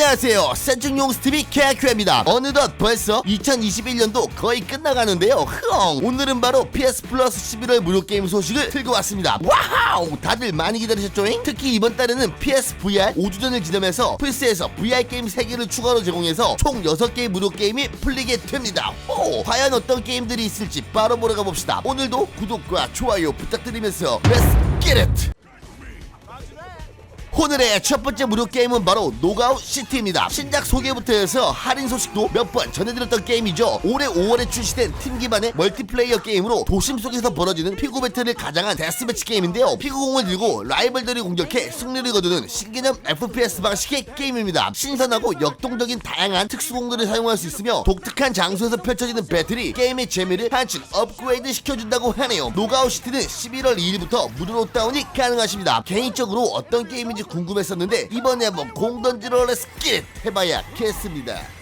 안녕하세요. 센중용 스티비 케아큐입니다. 어느덧 벌써 2021년도 거의 끝나가는데요. 흥! 오늘은 바로 PS 플러스 11월 무료 게임 소식을 들고 왔습니다. 와우! 다들 많이 기다리셨죠잉? 특히 이번 달에는 PS VR 5주년을 기념해서 플스에서 VR 게임 3개를 추가로 제공해서 총 6개의 무료 게임이 풀리게 됩니다. 오, 과연 어떤 게임들이 있을지 바로 보러 가봅시다. 오늘도 구독과 좋아요 부탁드리면서 Let's get it! 오늘의 첫 번째 무료 게임은 바로 노가웃 시티입니다. 신작 소개부터 해서 할인 소식도 몇 번 전해드렸던 게임이죠. 올해 5월에 출시된 팀 기반의 멀티플레이어 게임으로 도심 속에서 벌어지는 피구 배틀을 가장한 데스매치 게임인데요. 피구공을 들고 라이벌들이 공격해 승리를 거두는 신개념 FPS 방식의 게임입니다. 신선하고 역동적인 다양한 특수공들을 사용할 수 있으며 독특한 장소에서 펼쳐지는 배틀이 게임의 재미를 한층 업그레이드 시켜준다고 하네요. 노가웃 시티는 11월 2일부터 무료로 다운이 가능하십니다. 개인적으로 어떤 게임인지 궁금했었는데 이번에 한번 공 던지러 렛츠깃 해봐야겠습니다.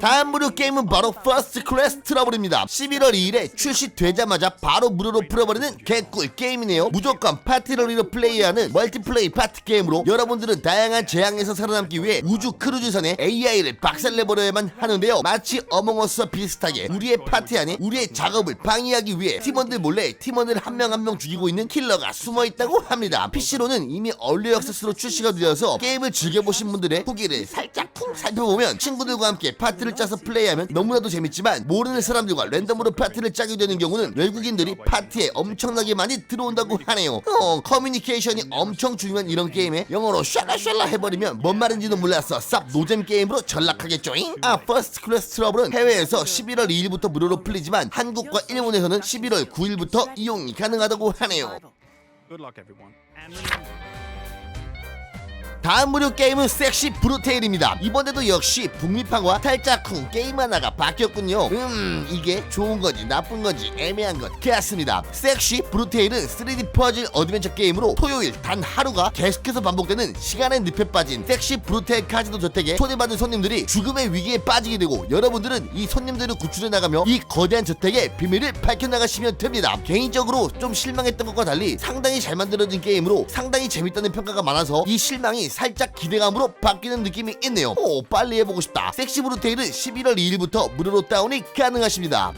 다음 무료 게임은 바로 퍼스트 클래스 트러블입니다. 11월 2일에 출시되자마자 바로 무료로 풀어버리는 개꿀 게임이네요. 무조건 파티롤리로 플레이하는 멀티플레이 파티 게임으로 여러분들은 다양한 재앙에서 살아남기 위해 우주 크루즈선에 AI를 박살내버려야만 하는데요. 마치 어몽어스와 비슷하게 우리의 파티 안에 우리의 작업을 방해하기 위해 팀원들 몰래 팀원을 한 명 한명 죽이고 있는 킬러가 숨어있다고 합니다. PC로는 이미 얼리 액세스로 출시가 되어서 게임을 즐겨보신 분들의 후기를 살짝 쿵 살펴보면 친구들과 함께 파티를 짜서 플레이하면 너무나도 재밌지만 모르는 사람들과 랜덤으로 파티를 짜게 되는 경우는 외국인들이 파티에 엄청나게 많이 들어온다고 하네요. 어, 커뮤니케이션이 엄청 중요한 이런 게임에 영어로 샬라샬라 해버리면 뭔 말인지도 몰라서 쌉 노잼 게임으로 전락하겠죠잉? 아 퍼스트 클래스 트러블은 해외에서 11월 2일부터 무료로 풀리지만 한국과 일본에서는 11월 9일부터 이용이 가능하다고 하네요. Good luck, everyone. And remember, 다음 무료 게임은 섹시 브루테일입니다. 이번에도 역시 북미판과 탈짝쿵 게임 하나가 바뀌었군요. 음, 이게 좋은 건지 나쁜 건지 애매한 것 같습니다. 섹시 브루테일은 3D 퍼즐 어드벤처 게임으로 토요일 단 하루가 계속해서 반복되는 시간의 늪에 빠진 섹시 브루테일 카지노 저택에 초대받은 손님들이 죽음의 위기에 빠지게 되고 여러분들은 이 손님들을 구출해 나가며 이 거대한 저택의 비밀을 밝혀나가시면 됩니다. 개인적으로 좀 실망했던 것과 달리 상당히 잘 만들어진 게임으로 상당히 재밌다는 평가가 많아서 이 실망이 살짝 기대감으로 바뀌는 느낌이 있네요. 오, 빨리 해보고 싶다. 섹시 브루테일은 11월 2일부터 무료로 다운이 가능하십니다.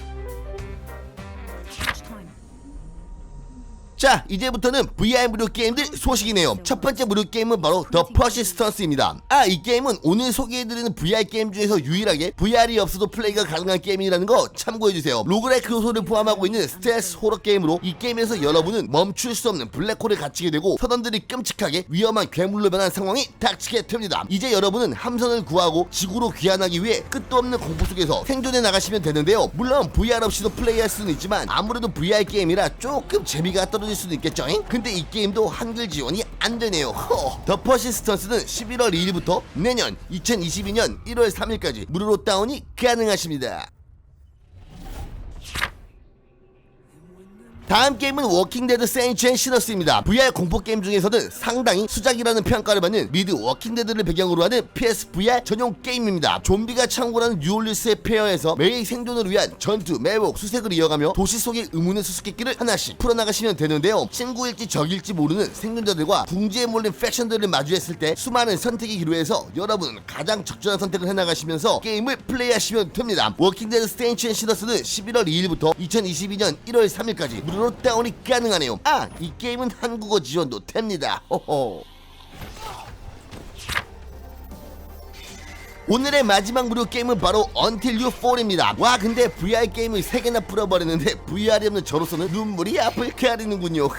자 이제부터는 VR 무료 게임들 소식이네요. 첫 번째 무료 게임은 바로 더 퍼시스턴스입니다. 아 이 게임은 오늘 소개해드리는 VR 게임 중에서 유일하게 VR이 없어도 플레이가 가능한 게임이라는 거 참고해주세요. 로그라이크 요소를 포함하고 있는 스텔스 호러 게임으로 이 게임에서 여러분은 멈출 수 없는 블랙홀에 갇히게 되고 선원들이 끔찍하게 위험한 괴물로 변한 상황이 닥치게 됩니다. 이제 여러분은 함선을 구하고 지구로 귀환하기 위해 끝도 없는 공포 속에서 생존해 나가시면 되는데요. 물론 VR 없이도 플레이할 수는 있지만 아무래도 VR 게임이라 조금 재미가 떨어 질 수도 있겠죠 근데 이 게임도 한글 지원이 안 되네요. 허. 더 퍼시스턴스는 11월 2일부터 내년 2022년 1월 3일까지 무료로 다운이 가능하십니다 다음 게임은 워킹데드 세인츠 앤 시너스입니다. VR 공포 게임 중에서는 상당히 수작이라는 평가를 받는 미드 워킹데드를 배경으로 하는 PSVR 전용 게임입니다. 좀비가 창궐하는 뉴올리스의 폐허에서 매일 생존을 위한 전투, 매복, 수색을 이어가며 도시 속의 의문의 수수께끼를 하나씩 풀어나가시면 되는데요. 친구일지 적일지 모르는 생존자들과 궁지에 몰린 팩션들을 마주했을 때 수많은 선택의 기로에서 여러분은 가장 적절한 선택을 해나가시면서 게임을 플레이하시면 됩니다. 워킹데드 세인츠 앤 시너스는 11월 2일부터 2022년 1월 3일까지 무료로 다운이 가능하네요. 아, 이 게임은 한국어 지원도 됩니다. 호호. 오늘의 마지막 무료 게임은 바로 Until You Fall입니다. 와 근데 VR 게임을 3개나 풀어버리는데 VR이 없는 저로서는 눈물이 앞을 가리는군요.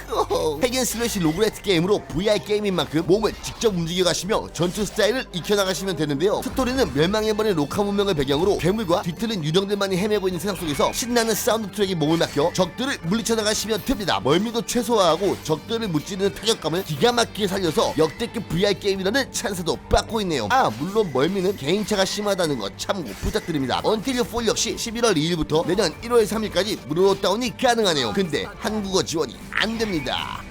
핵앤 슬래시 로그레트 게임으로 VR 게임인 만큼 몸을 직접 움직여 가시며 전투 스타일을 익혀나가시면 되는데요. 스토리는 멸망해버린 로카 문명을 배경으로 괴물과 뒤틀린 유령들만이 헤매고 있는 세상 속에서 신나는 사운드 트랙에 몸을 맡겨 적들을 물리쳐 나가시면 됩니다. 멀미도 최소화하고 적들을 무찌르는 타격감을 기가 막히게 살려서 역대급 VR 게임이라는 찬사도 받고 있네요. 아 물론 멀미는 개인 차가 심하다는 거 참고 부탁드립니다. 언틸 유4 역시 11월 2일부터 내년 1월 3일까지 무료로 다운이 가능하네요. 근데 한국어 지원이 안 됩니다.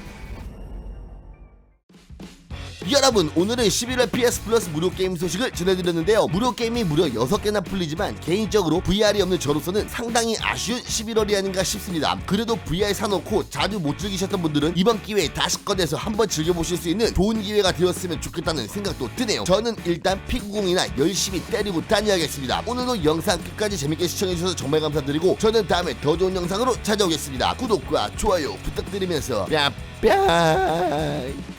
여러분 오늘은 11월 PS 플러스 무료 게임 소식을 전해드렸는데요. 무료 게임이 무려 6개나 풀리지만 개인적으로 VR이 없는 저로서는 상당히 아쉬운 11월이 아닌가 싶습니다. 그래도 VR 사놓고 자주 못 즐기셨던 분들은 이번 기회에 다시 꺼내서 한번 즐겨보실 수 있는 좋은 기회가 되었으면 좋겠다는 생각도 드네요. 저는 일단 피구공이나 열심히 때리고 다녀야겠습니다. 오늘도 영상 끝까지 재밌게 시청해주셔서 정말 감사드리고 저는 다음에 더 좋은 영상으로 찾아오겠습니다. 구독과 좋아요 부탁드리면서 뺨 뺨.